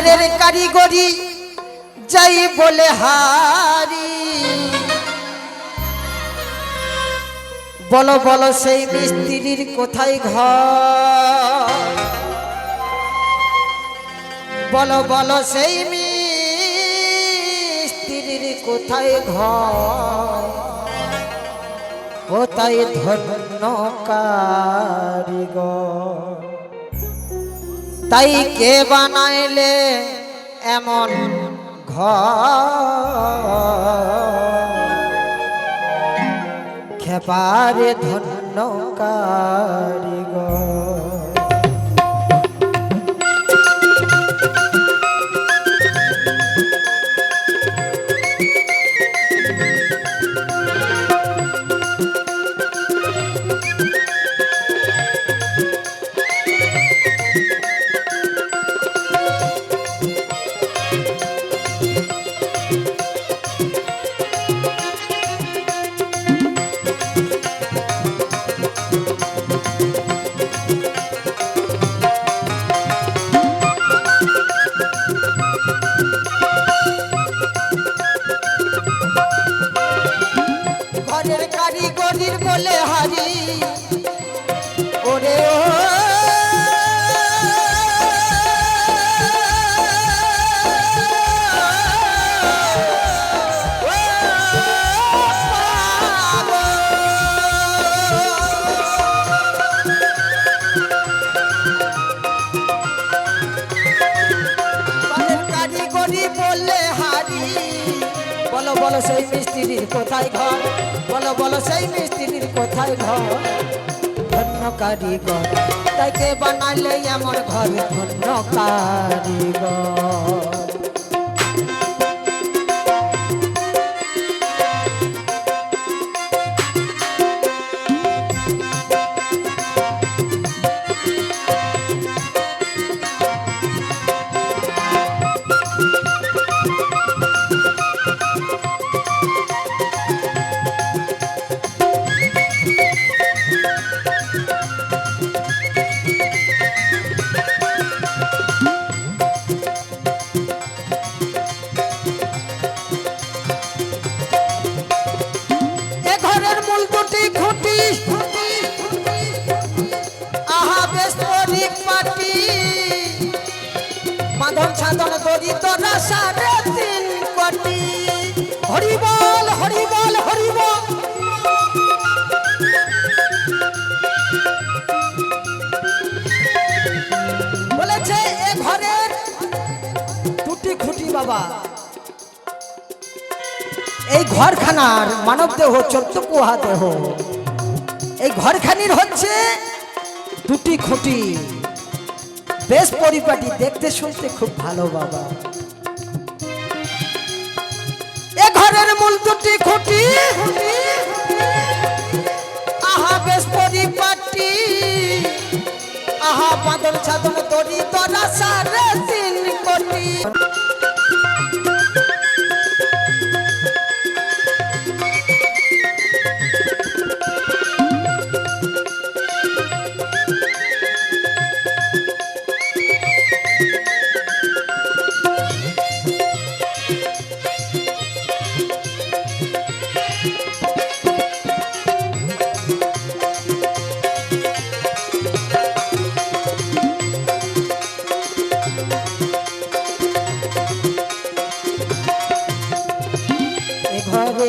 ঘরের কারিগরি যাই বলে হারি। বলো বলো, সেই মিস্ত্রির কোথায় ঘর? বলো বলো, সেই মিস্ত্রির কোথায় ঘর? কোথায় ধন্য কারিগর। তাই কে বানাইলে এমন ঘর? খেপারে ধন্য কারিগর। বলো সেই মিস্ত্রির কোথায় ঘর? বলো বলো সেই মিস্ত্রির কোথায় ঘর? ধন্য কারিগর তাকে বানালে আমার ঘর ধন্য কারিগর। বলেছে এ ঘরের দুটি খুঁটি বাবা। এই ঘরখানার মানব দেহ চোদ্দ কুহা দেহ। এই ঘরখানির হচ্ছে দুটি খুঁটি। বেশ পরিপাটি, দেখতে শুনতে খুব ভালো, বাবা। এ ঘরের মূল দুটি খুঁটি। আহা, বেশ পরিপাটি। আহা বাদল ছাদন তরি তোরা সাড়ে তিন কোটি।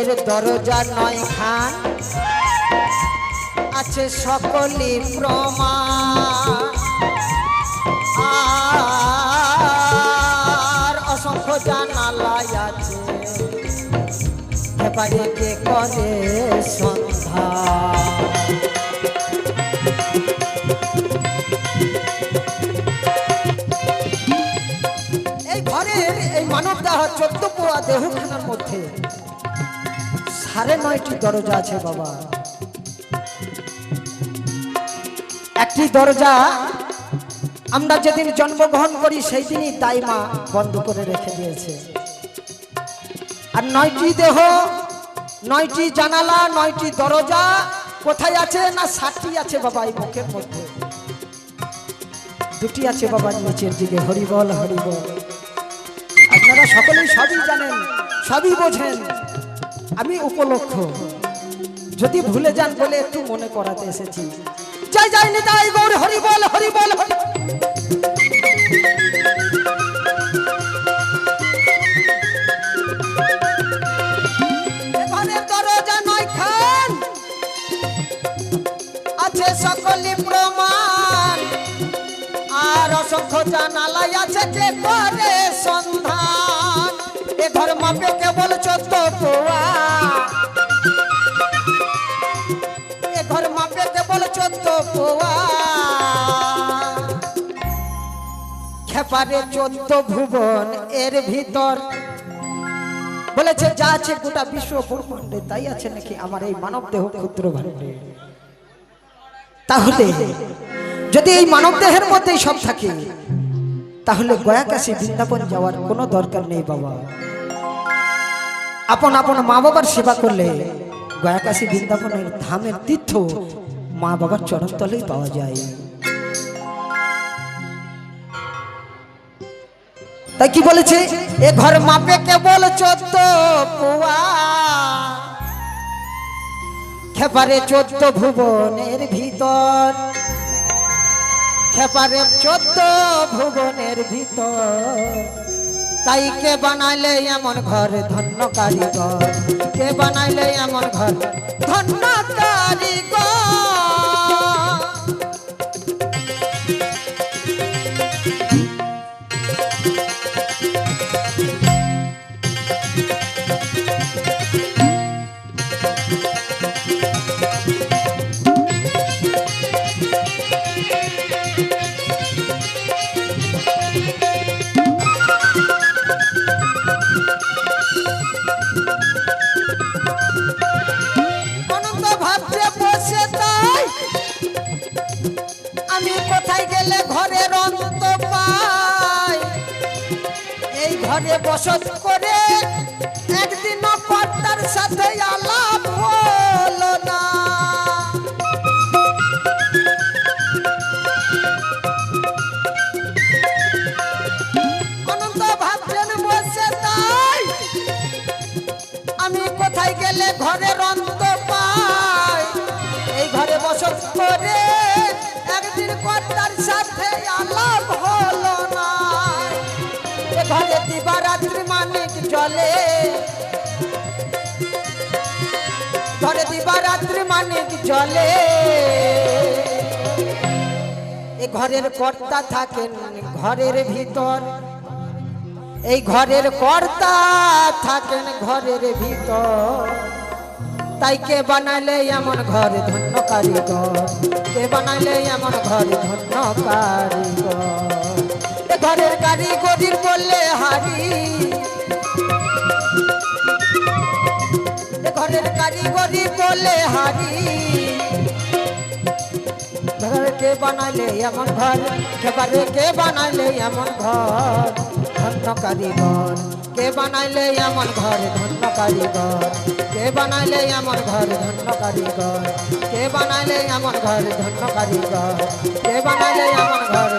ঘরের দরজা নয় খান। আছে সকলে প্রমাণ। অসংখ্য জানালাই আছে। এবারে করে সন্ধ্যা? এই ঘরের এই মানব দেহ চোদ্দ পোয়া দেহখানার মধ্যে সাড়ে নয়টি দরজা আছে বাবা। একটি দরজা আমরা যেদিন জন্মগ্রহণ করি সেই দিনই তাই মা বন্ধ করে রেখে দিয়েছে। আর নয়টি দেহ, নয়টি জানালা, নয়টি দরজা কোথায় আছে না ষাটটি আছে বাবা এই মুখের মধ্যে? দুটি আছে বাবা নিচের দিকে, হরিবল হরিবল। আপনারা সকলেই সবই জানেন, সবই বোঝেন। আমি উপলক্ষ। যদি ভুলে যান বলে একটু মনে করাতে এসেছি। যাই যাই নিতাই গৌর, হরি বল হরি বল আছে সকলি প্রমাণ। আর অসংখ্য জানালাই আছে যে করে সন্ধান। এ ঘর মাপে কেবল চোদ্দ খেপারে চোদ্দ ভুবন এর ভিতর। বলেছে, যা আছে গোটা বিশ্ব তাই আছে নাকি আমার এই মানব দেহ ক্ষুদ্র ভাণ্ডে? তাহলে, যদি এই মানব দেহের মধ্যেই সব থাকে, তাহলে বৃন্দাবন যাওয়ার কোনো দরকার নেই বাবা। আপন আপন মা বাবার সেবা করলে গয়াকাশী বৃন্দাবনের ধামের তীর্থ মা বাবার চরণতলেই পাওয়া যায়। তাই কি বলেছে? এ ঘর মাপে কেবল চোদ্দ খেপারে চোদ্দ ভুবনের ভিতর। খেপারে চোদ্দ ভুবনের ভিতর। তাই কে বানাইলে এমন ঘর ধন্য কারিগর? কে বানাইলে এমন ঘর ধন্য ঘরে বসত করে একদিন পর্দার সাথে ঘরে দিবারাত্রি মানিক জলে ঘরে দিবারাত্রি মানিক জলে এ ঘরের কর্তা থাকেন ঘরের ভিতর। এই ঘরের কর্তা থাকেন ঘরের ভিতর। তাই কে বানাইলে এমন ঘর ধন্য কারিগর? কে বানাইলে এমন ঘর ধন্য কারিগর? ঘরের কারিগরির বললে হারি। ঘরের কারিগরি বললে হারি। ঘর কে বানাইলে এমন ঘর? এবারে কে বানাইলে এমন ঘর? ধন্য কারিগর কে বানাইলে এমন ঘর? ধন্য কারিগর কে বানাইলে এমন ঘর? ধন্য কারিগর কে বানাইলে এমন ঘর? ধন্য কারিগর কে বানাইলে এমন ঘর?